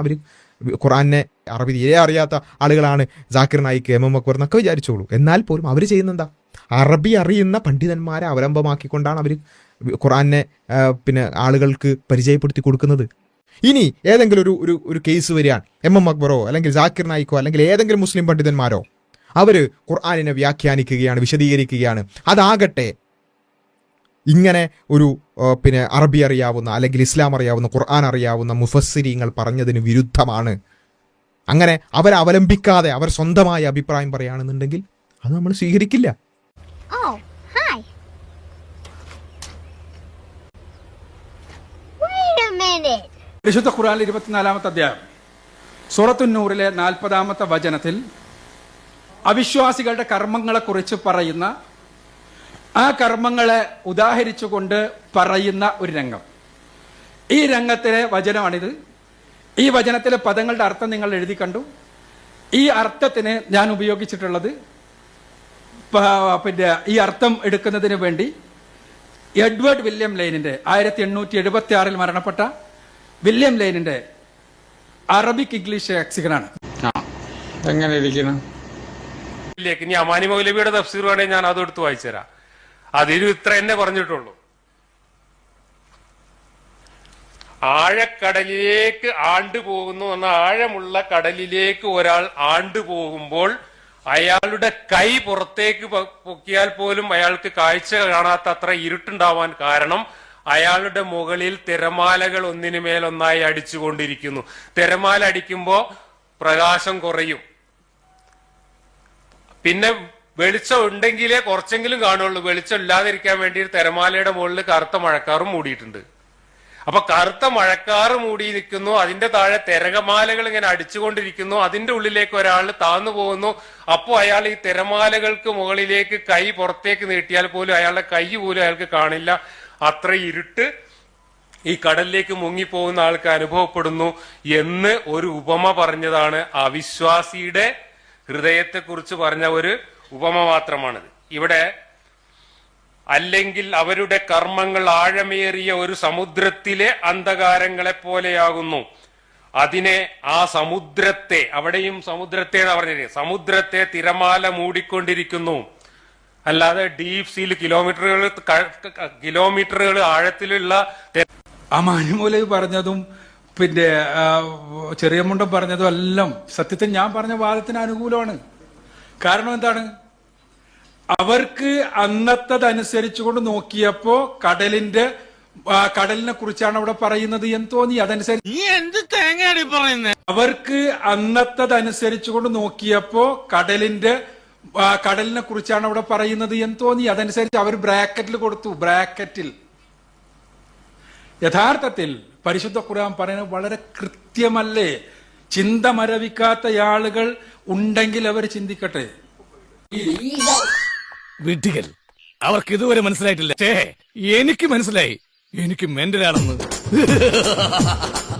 അവർ ഖുറാനെ അറബി തീരെ അറിയാത്ത ആളുകളാണ് ജാക്കിർ നായിക്ക് എം എം അക്ബർ എന്നൊക്കെ വിചാരിച്ചോളൂ. എന്നാൽ പോലും അവർ ചെയ്യുന്നെന്താ? അറബി അറിയുന്ന പണ്ഡിതന്മാരെ അവലംബമാക്കിക്കൊണ്ടാണ് അവർ ഖുറാനെ പിന്നെ ആളുകൾക്ക് പരിചയപ്പെടുത്തി കൊടുക്കുന്നത്. ഇനി ഏതെങ്കിലും ഒരു ഒരു ഒരു കേസ് വരികയാണ്. എം എം അക്ബറോ അല്ലെങ്കിൽ ജാക്കിർ നായിക്കോ അല്ലെങ്കിൽ ഏതെങ്കിലും മുസ്ലിം പണ്ഡിതന്മാരോ അവർ ഖുർആാനിനെ വ്യാഖ്യാനിക്കുകയാണ് വിശദീകരിക്കുകയാണ്. അതാകട്ടെ ഇങ്ങനെ ഒരു പിന്നെ അറബി അറിയാവുന്ന അല്ലെങ്കിൽ ഇസ്ലാം അറിയാവുന്ന ഖുർആൻ അറിയാവുന്ന മുഫസ്സിരിങ്ങൾ പറഞ്ഞതിന് വിരുദ്ധമാണ് അങ്ങനെ അവരെ അവലംബിക്കാതെ അവർ സ്വന്തമായ അഭിപ്രായം പറയുകയാണെന്നുണ്ടെങ്കിൽ അത് നമ്മൾ സ്വീകരിക്കില്ല Oh, hi. Wait a minute. വിശുദ്ധ ഖുർആൻ ഇരുപത്തിനാലാമത്തെ അധ്യായം സൂറത്തുന്നൂറിലെ നാൽപ്പതാമത്തെ വചനത്തിൽ അവിശ്വാസികളുടെ കർമ്മങ്ങളെക്കുറിച്ച് പറയുന്ന ആ കർമ്മങ്ങളെ ഉദാഹരിച്ചുകൊണ്ട് പറയുന്ന ഒരു രംഗം. ഈ രംഗത്തിലെ വചനമാണിത്. ഈ വചനത്തിലെ പദങ്ങളുടെ അർത്ഥം നിങ്ങൾ എഴുതി കണ്ടു. ഈ അർത്ഥത്തിന് ഞാൻ ഉപയോഗിച്ചിട്ടുള്ളത് പിന്നെ ഈ അർത്ഥം എടുക്കുന്നതിന് വേണ്ടി എഡ്വേർഡ് വില്യം ലൈനിന്റെ ആയിരത്തി എണ്ണൂറ്റി എഴുപത്തി ആറിൽ മരണപ്പെട്ട വില്യം ലൈനിന്റെ അറബിക് ഇംഗ്ലീഷ് ലെക്സിക്കനാണ് എങ്ങനെ ഇരിക്കണം ഇനി അമാനി മൗലവിയുടെ തഫ്സീർ വേണേ ഞാൻ അത് എടുത്ത് വായിച്ചുതരാം. അതിലും ഇത്ര എന്നെ പറഞ്ഞിട്ടുള്ളൂ. ആഴക്കടലിലേക്ക് ആണ്ടു പോകുന്നു എന്ന ആഴമുള്ള കടലിലേക്ക് ഒരാൾ ആണ്ടു പോകുമ്പോൾ അയാളുടെ കൈ പുറത്തേക്ക് പൊക്കിയാൽ പോലും അയാൾക്ക് കാഴ്ച കാണാത്ത അത്ര ഇരുട്ടുണ്ടാവാൻ കാരണം അയാളുടെ മുകളിൽ തിരമാലകൾ ഒന്നിനു മേലൊന്നായി അടിച്ചുകൊണ്ടിരിക്കുന്നു. തിരമാല അടിക്കുമ്പോ പ്രകാശം കുറയും. പിന്നെ വെളിച്ചം ഉണ്ടെങ്കിലേ കുറച്ചെങ്കിലും കാണുള്ളൂ. വെളിച്ചം ഇല്ലാതിരിക്കാൻ വേണ്ടി തിരമാലയുടെ മുകളിൽ കറുത്ത മഴക്കാറും മൂടിയിട്ടുണ്ട്. അപ്പൊ കറുത്ത മഴക്കാറ് മൂടി നിൽക്കുന്നു. അതിന്റെ താഴെ തിരകമാലകൾ ഇങ്ങനെ അടിച്ചുകൊണ്ടിരിക്കുന്നു. അതിന്റെ ഉള്ളിലേക്ക് ഒരാൾ താന്നു പോകുന്നു. അപ്പോ അയാൾ ഈ തിരമാലകൾക്ക് മുകളിലേക്ക് കൈ പുറത്തേക്ക് നീട്ടിയാൽ പോലും അയാളുടെ കൈ പോലും അയാൾക്ക് കാണില്ല. അത്ര ഇരുട്ട് ഈ കടലിലേക്ക് മുങ്ങിപ്പോകുന്ന ആൾക്ക് അനുഭവപ്പെടുന്നു എന്ന് ഒരു ഉപമ പറഞ്ഞതാണ് അവിശ്വാസിയുടെ ഹൃദയത്തെക്കുറിച്ച് പറഞ്ഞ ഒരു ഉപമ മാത്രമാണിത്. ഇവിടെ അല്ലെങ്കിൽ അവരുടെ കർമ്മങ്ങൾ ആഴമേറിയ ഒരു സമുദ്രത്തിലെ അന്ധകാരങ്ങളെ പോലെയാകുന്നു. അതിനെ ആ സമുദ്രത്തെ അവിടെയും സമുദ്രത്തെ എന്നാ പറഞ്ഞത്? സമുദ്രത്തെ തിരമാല മൂടിക്കൊണ്ടിരിക്കുന്നു. അല്ലാതെ ഡീപ് സീൽ കിലോമീറ്ററുകൾ കിലോമീറ്ററുകൾ ആഴത്തിലുള്ള ആ മാനുമൂല പറഞ്ഞതും പിന്നെ ആ, ചെറിയ മുണ്ടം പറഞ്ഞതും എല്ലാം സത്യത്തിൽ ഞാൻ പറഞ്ഞ വാദത്തിന് അനുകൂലമാണ്. കാരണം എന്താണ്? അവർക്ക് അന്നത്തതനുസരിച്ചുകൊണ്ട് നോക്കിയപ്പോ കടലിന്റെ കടലിനെ കുറിച്ചാണ് അവിടെ പറയുന്നത് എന്ന് തോന്നി. അതനുസരിച്ച് നീ എന്ത് തേങ്ങയാണ് പറയുന്നത് അവർക്ക് അന്നത്തതനുസരിച്ചുകൊണ്ട് നോക്കിയപ്പോ കടലിന്റെ കടലിനെ കുറിച്ചാണ് അവിടെ പറയുന്നത് എന്ന് തോന്നി. അതനുസരിച്ച് അവർ ബ്രാക്കറ്റിൽ കൊടുത്തു. ബ്രാക്കറ്റിൽ. യഥാർത്ഥത്തിൽ പരിശുദ്ധ ഖുർആൻ പറയുന്നത് വളരെ കൃത്യമല്ലേ? ചിന്ത മരവിക്കാത്ത ആളുകൾ ഉണ്ടെങ്കിൽ അവർ ചിന്തിക്കട്ടെ. വിഡ്ഢികൾ. അവർക്ക് ഇതുവരെ മനസ്സിലായിട്ടില്ല. എനിക്ക് മനസ്സിലായി. എനിക്ക് മെന്റലാണെന്ന്